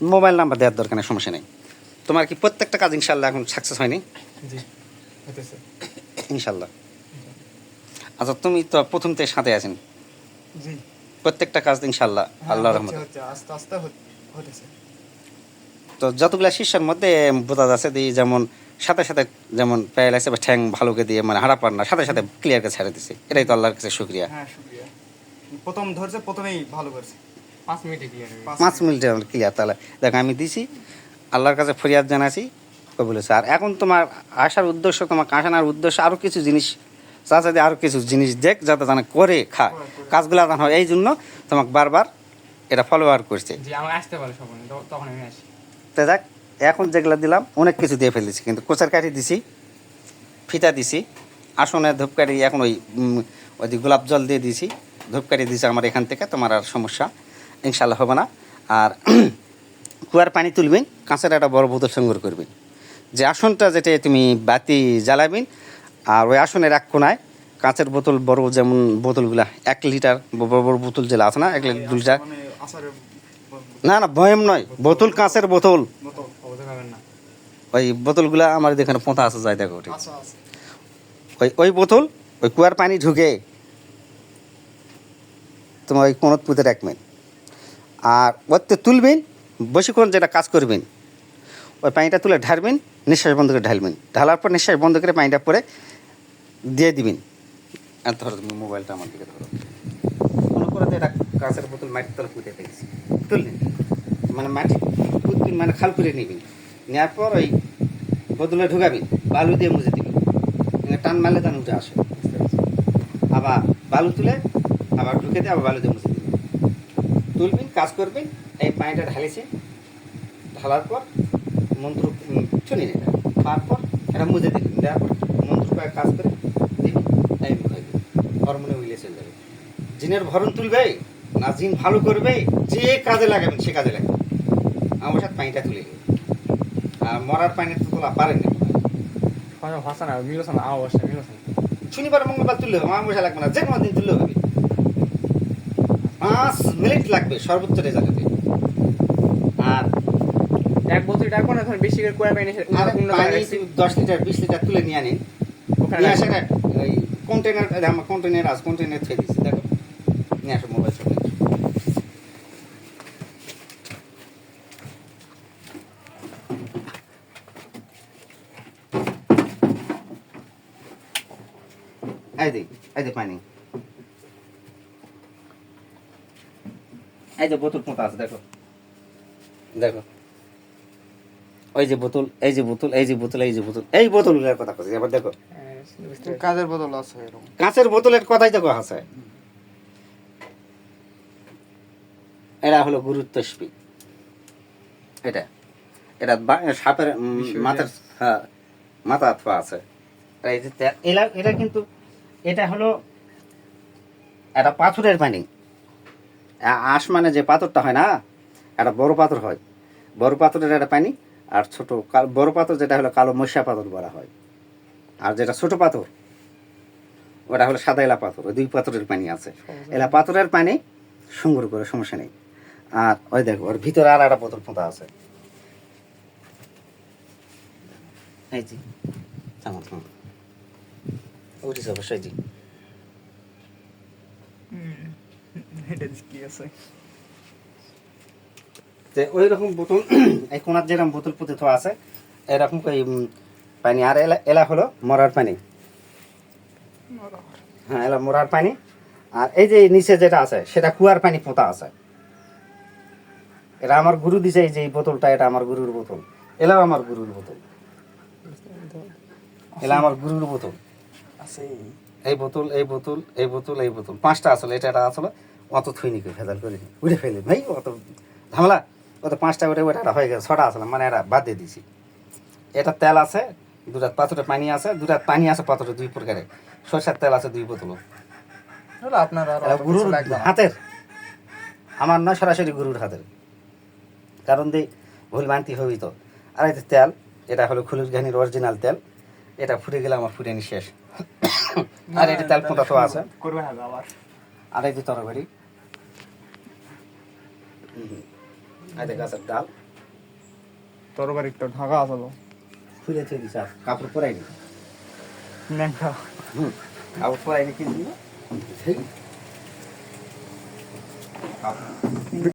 Mobile number দেওয়ার দরকার নেই সমস্যা নেই। তোমার কি প্রত্যেকটা কাজ ইনশাল্লাহ এখন সাকসেস হয়নি? ইনশাল্লাহ আচ্ছা তুমি তো প্রথম থেকে সাথে আছেন। প্রত্যেকটা কাজ ইনশাল্লাহ আল্লাহ রহমত। তো যতগুলা শিষ্যের মধ্যে বোঝা যাচ্ছে যে যেমন সাথে সাথে যেমন প্যারালাইসে বা ঠ্যাং ভালোকে দিয়ে মানে হারা পার না সাথে সাথে ক্লিয়ারকে ছেড়ে দিছে। এটাই তো আল্লাহর কাছে শুক্রিয়া। হ্যাঁ শুক্রিয়া। প্রথম ধরছে প্রথমেই ভালো করছে। পাঁচ মিনিটে ক্লিয়ার পাঁচ মিনিটে ক্লিয়ার তাহলে। দেখ আমি দিছি আল্লাহর কাছে ফরিয়াদ জানাছি বলেছে আর এখন তোমার আসার উদ্দেশ্য তোমার আসানোর উদ্দেশ্য আরও কিছু জিনিস চাচা দিয়ে আরও কিছু জিনিস দেখ যাতে জানা করে খা। কাজগুলো জানা হয় এই জন্য তোমাকে বারবার এটা ফলোয়ার করছে। তো দেখ এখন যেগুলো দিলাম অনেক কিছু দিয়ে ফেলেছি কিন্তু কোচার কাঠি দিছি ফিতা দিছি আসনে ধূপকাঠি এখন ওই ওই গোলাপ জল দিয়ে দিছি ধূপকাঠি দিছি আমার এখান থেকে তোমার আর সমস্যা ইনশাল্লাহ হবে না। আর কুয়ার পানি তুলবেন কাঁচের একটা বড় বোতল সংগ্রহ করবেন। যে আসনটা যেটা তুমি বাতি জ্বালাবেন আর ওই আসনের এক কোনায় কাঁচের বোতল বড় যেমন বোতলগুলা এক লিটার বড় বড় বোতল যেটা আছে না এক লিটার দু লিটার। মানে না না বয়ম নয় বোতল কাঁচের বোতল। ওই বোতলগুলা আমার এখানে পোঁতা আছে যাই দেখো ঠিক। আচ্ছা আচ্ছা। ওই ওই বোতল ওই কুয়ার পানি ঢুকে তোমার ওই কোনত পুঁতে রাখবেন। আর ওতে তুলবেন বেশিক্ষণ যেটা কাজ করবেন। ওই পানিটা তুলে ঢালবেন, নিঃশ্বাস বন্ধ করে ঢালবেন। ঢালার পর নিঃশ্বাস বন্ধ করে পানিটা পরে দিয়ে দিবেন। আর ধরো তুমি মোবাইলটা আমার দিকে ধরো। মনে করে যে এটা কাঁচের বোতল মাটির তলে পুঁতে রেখেছি তুললেন মানে মাটি পুঁতবেন মানে খাল করে নেবেন। নেওয়ার পর ওই বোতলে ঢুকাবেন, বালু দিয়ে মুছে দিবেন। টান মারলে টান উঠে আসে। আবার বালু তুলে আবার ঢুকে দিয়ে আবার বালু দিয়ে মুছে দিবেন। তুলবেন কাজ করবেন এই পানিটা ঢালেছে। ঢালার পর মন্ত্র উম, শুনি না তারপর এটা মুছে দিবেন দেওয়ার পর মন্ত্র কয়েক কাজ করে দিবেন এই হয়ে যাবে হরমোনে উইলে চলে যাবে। জিনের ভরণ তুলবে না জিন ভালো করবে যে কাজে লাগাবেন সে কাজে লাগাবেন। আমার সাথে পানিটা তুলে দেবে আর মরার পানি তো তোলা পারেন না। ভাষা না মিলোছে না অবশ্যই মিলোছে শনিবার মঙ্গলবার তুললে হবে আমার বসে লাগবে না যে কোনো দিন তুললে হবে। মিনিট লাগবে সর্বোচ্চ রেজাল্টে আর এক এটা এখন এখন বেশি করে অন্য পানি দশ লিটার বিশ লিটার তুলে নিয়ে আনি ওখানে নিয়ে রাখি। আসে একটা ওই কন্টেনার আমার কন্টেনার আছে কন্টেনার থুয়ে দিচ্ছি দেখো। নিয়ে আসো মোবাইল সব এই দেখ এই যে পানি। এই যে বোতল পোঁতা আছে দেখো। দেখো। ওই যে বোতল এই যে বোতল এই যে বোতল এই যে বোতল এই বোতলগুলোর কথা কথা এবার দেখো। হ্যাঁ। কাজের বদল আছে এরকম। কাঁচের বোতলের কথাই দেখো হাসে এরা হলো গুরুত্ব স্পিক এটা এটা বা- সাপের মাথার হ্যাঁ, মাথা হাত আছে। আর এই যে তে- এটা কিন্তু এটা হলো একটা পাথরের পানি আঁশ মানে যে পাথরটা হয় না একটা বড় পাথর হয়। বড় পাথরের একটা পানি আর ছোট বড় পাথর যেটা হলো কালো মশা পাথর বলা হয়। আর যেটা ছোট পাথর ওটা হলো সাদা এলা পাথর ওই দুই পাথরের পানি আছে। এলা পাথরের পানি সংগ্রহ করে সমস্যা নেই। আর ওই দেখো ওর ভিতরে আর একটা বোতল পোঁতা আছে। এই জি অবশ্যই জি এটা কি আছে যে ওই রকম বোতল এই কোনার যেরকম বোতল পুঁতে থোয়া আছে এরকম ওই পানি আর এলা এলা হলো মরার পানি। হ্যাঁ এলা মরার পানি। আর এই যে নিচে যেটা আছে সেটা কুয়ার পানি পোঁতা আছে। এটা আমার গুরু দিছে এই যে বোতলটা এটা আমার গুরুর বোতল। এলাও আমার গুরুর বোতল। এলা আমার গুরুর বোতল। আছে এই বোতল এই বোতল এই বোতল এই বোতল পাঁচটা আসলে এটা এটা আসলে অত থুই নিকে ভেজাল করে। উঠে ফেলে ভাই অত ঝামেলা। অত পাঁচটা উঠে ওটা হয়ে গেছে ছটা আসলে মানে এটা বাদ দিয়ে দিছি। এটা তেল আছে দুটা পাথরের পানি আছে দুটা পানি আছে পাথরের দুই প্রকারের। সরষের তেল আছে দুই বোতল আপনার গুরুর। হাতের। আমার নয় সরাসরি গুরুর হাতের। কারণ দি ভুল মানতি হবি তো। আর এই যে তেল এটা হলো খুলুস ঘানির অরিজিনাল তেল। এটা ফুটে গেলে আমার ফুটে নি শেষ। আর এটা তেল পোঁতা তো আছে। আর এই যে তরকারি। এই গাছের ডাল। তরবারি একটা ঢাকা আসলো। খুলে থৈ দিছ কাপড় পরাই নি ন্যাংটা কাপড় পরাই নি কি কাপড়